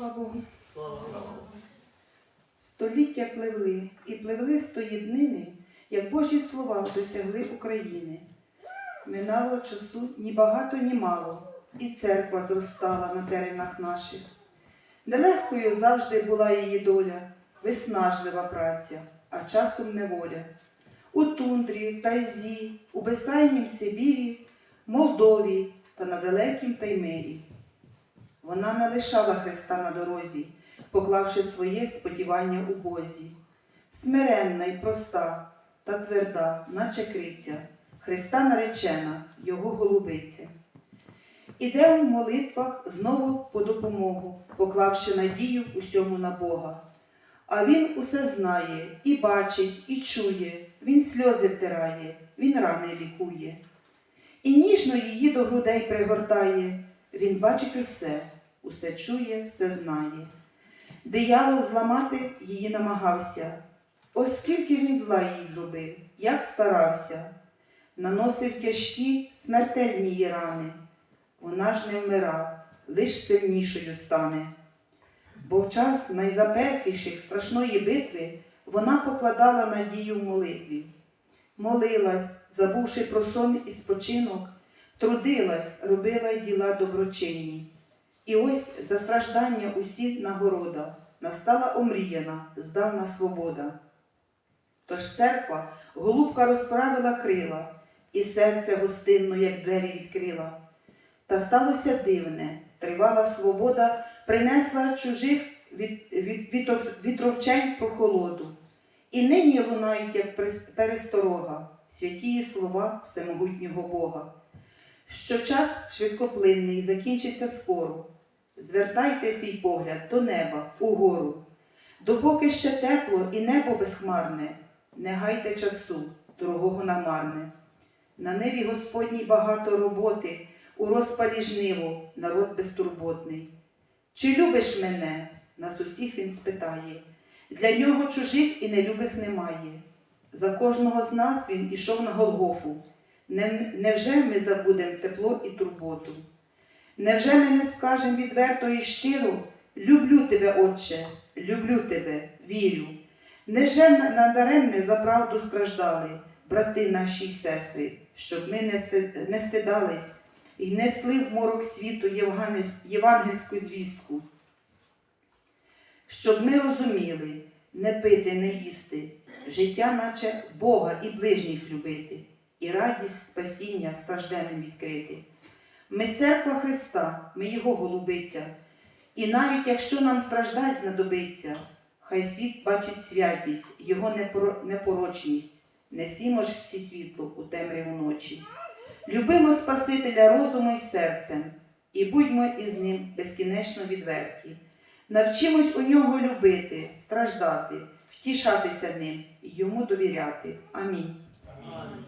Слава Богу. Слава Богу. Століття пливли і пливли з тої як Божі слова досягли України. Минало часу ні багато, ні мало, і церква зростала на теренах наших. Нелегкою завжди була її доля, виснажлива праця, а часом неволя. У тундрі, в тайзі, у безкрайнім Сибірі, Молдові та на далекім Таймирі. Вона не лишала Христа на дорозі, поклавши своє сподівання у Бозі. Смиренна й проста та тверда, наче криця, Христа наречена, Його голубиця. Іде в молитвах знову по допомогу, поклавши надію усьому на Бога. А Він усе знає, і бачить, і чує, Він сльози втирає, Він рани лікує. І ніжно її до грудей пригортає, Він бачить усе, усе чує, все знає. Диявол зламати її намагався, оскільки він зла їй зробив, як старався, наносив тяжкі смертельні її рани. Вона ж не вмира, лиш сильнішою стане. Бо в час найзапекліших страшної битви вона покладала надію в молитві. Молилась, забувши про сон і спочинок, трудилась, робила й діла доброчинні. І ось за страждання усі нагорода, настала омріяна, здавна свобода. Тож церква голубка розправила крила, і серце гостинно, як двері відкрила. Та сталося дивне, тривала свобода, принесла чужих від, від, вітов- вітровчень прохолоду. І нині лунають, як пересторога, святії слова всемогутнього Бога. Що час швидкоплинний закінчиться скоро. Звертайте свій погляд до неба, угору. Допоки ще тепло і небо безхмарне, не гайте часу, дорогого намарне. На небі Господній багато роботи, у розпалі жниво, народ безтурботний. Чи любиш мене? Нас усіх він спитає. Для нього чужих і нелюбих немає. За кожного з нас він ішов на Голгофу. Невже ми забудемо тепло і турботу? Невже ми не скажемо відверто і щиро люблю тебе, Отче, люблю тебе, вірю. Невже надаремне за правду страждали, брати наші сестри, щоб ми не, стидались і несли в морок світу євангельську звістку? Щоб ми розуміли, не пити, не їсти, життя, наче Бога і ближніх любити, і радість спасіння стражденним відкрити. Ми церква Христа, ми Його голубиця, і навіть якщо нам страждать знадобиться, хай світ бачить святість, Його непорочність, несімо ж всі світло у темряву ночі. Любимо Спасителя розумом і серцем, і будьмо із ним безкінечно відверті. Навчимось у нього любити, страждати, втішатися ним і йому довіряти. Амінь. Амінь.